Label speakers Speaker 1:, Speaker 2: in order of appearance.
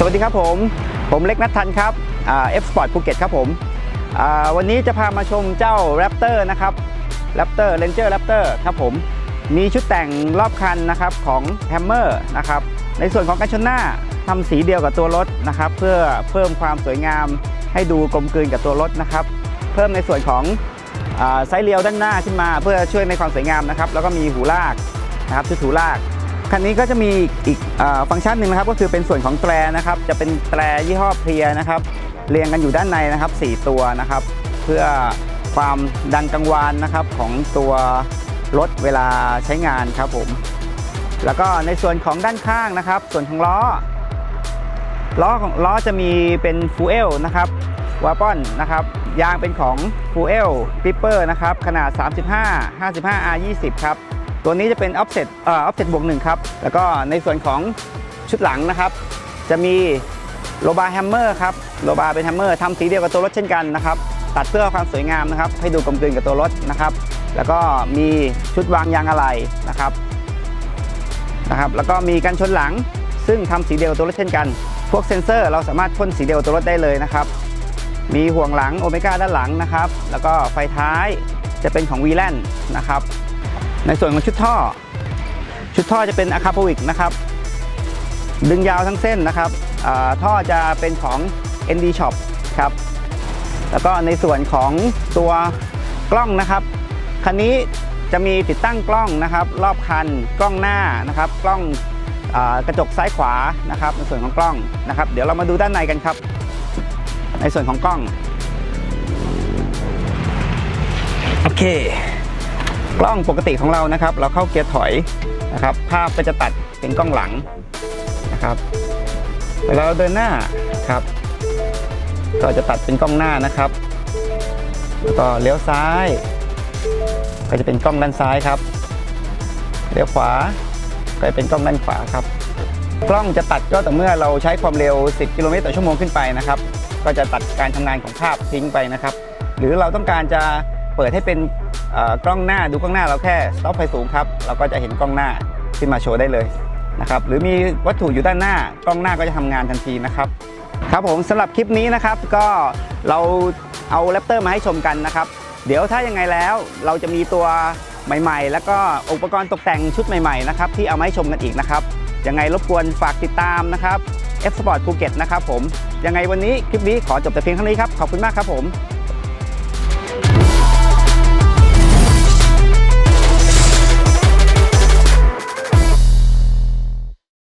Speaker 1: สวัสดีครับผม ผมเล็กนัททันครับเอฟสปอร์ตภูเก็ตครับผมวันนี้จะพามาชมเจ้า Raptor นะครับ Raptor Ranger Raptor ครับผมมีชุดแต่งรอบคันนะครับของ Hammer นะครับในส่วนของกันชนหน้าทำสีเดียวกับตัวรถนะครับเพื่อเพิ่มความสวยงามให้ดูกลมกลืนกับตัวรถนะครับ เพิ่มในส่วนของไซส์เรียวด้านหน้าขึ้นมา เพื่อช่วยในความสวยงามนะครับแล้วก็มีหูลากนะครับชุดหูลาก คันนี้ก็จะมีอีกอฟังก์ชันหนึ่งนะครับ ก็คือเป็นส่วนของแตรนะครับ จะเป็นแตรยี่ห้อเพลียนะครับเรียงกันอยู่ด้านในนะครับ 4 ตัวนะครับ เพื่อความดังกังวานนะครับของตัวรถเวลาใช้งานครับผม แล้วก็ในส่วนของด้านข้างนะครับ ส่วนของล้อ ล้อของล้อจะมีเป็นฟูเอลนะครับวาปอนนะครับ ยางเป็นของฟูเอลปิปเปอร์นะครับ ขนาด 35 55 R 20 ครับ ตัวนี้จะเป็น offset เอ่อ offset บวกหนึ่งครับ แล้วก็ในส่วนของชุดหลังนะครับ จะมีโลบาแฮมเมอร์ครับโลบาเป็นแฮมเมอร์ทำสีเดียวกับตัวรถเช่นกันนะครับ ตัดเพื่อความสวยงามนะครับ ให้ดูกลมกลืนกับตัวรถนะครับ แล้วก็มีชุดวางยางอะไหล่นะครับนะครับ แล้วก็มีกันชนหลัง ซึ่งทำสีเดียวกับตัวรถเช่นกัน พวกเซ็นเซอร์เราสามารถพ่นสีเดียวกับตัวรถได้เลยนะครับ มีห่วงหลังโอเมก้าด้านหลังนะครับ แล้วก็ไฟท้ายจะเป็นของ v l a n นะครับ ในส่วนของชุดท่อ ชุดท่อจะเป็นอะคาโปวิกนะครับ ดึงยาวทั้งเส้นนะครับท่อจะเป็นของ ND Shop ครับ แล้วก็ในส่วนของตัวกล้องนะครับ คันนี้จะมีติดตั้งกล้องนะครับ รอบคันกล้องหน้านะครับ กล้องอกระจกซ้ายขวานะครับ ในส่วนของกล้องนะครับ เดี๋ยวเรามาดูด้านในกันครับ ในส่วนของกล้อง โอเค กล้องปกติของเรานะครับ เราเข้าเกียร์ถอยนะครับ ภาพก็จะตัดเป็นกล้องหลังนะครับเวลาเราเดินหน้าครับ ก็จะตัดเป็นกล้องหน้านะครับแล้วก็เลี้ยวซ้าย ก็จะเป็นกล้องด้านซ้ายครับเลี้ยวขวาก็จะเป็นกล้องด้านขวาครับ กล้องจะตัดก็ต่อเมื่อเราใช้ความเร็ว 10 กิโลเมตรต่อชั่วโมงขึ้นไปนะครับ ก็จะตัดการทำงานของภาพทิ้งไปนะครับ หรือเราต้องการจะ เปิดให้เป็นกล้องหน้าดูกล้องหน้าเราแค่สต็อปไฟสูงครับเราก็จะเห็นกล้องหน้าขึ้นมาโชว์ได้เลยนะครับหรือมีวัตถุอยู่ด้านหน้ากล้องหน้าก็จะทำงานทันทีนะครับครับผมสำหรับคลิปนี้นะครับก็เราเอาแรปเตอร์มาให้ชมกันนะครับเดี๋ยวถ้ายังไงแล้วเราจะมีตัวใหม่ ๆ แล้วก็อุปกรณ์ตกแต่งชุดใหม่ๆนะครับที่เอามาให้ชมกันอีกนะครับยังไงรบกวนฝากติดตามนะครับ F Sport ภูเก็ตนะครับผมยังไงวันนี้คลิปนี้ขอจบแต่เพียงเท่านี้ครับ ขอบคุณมากครับผม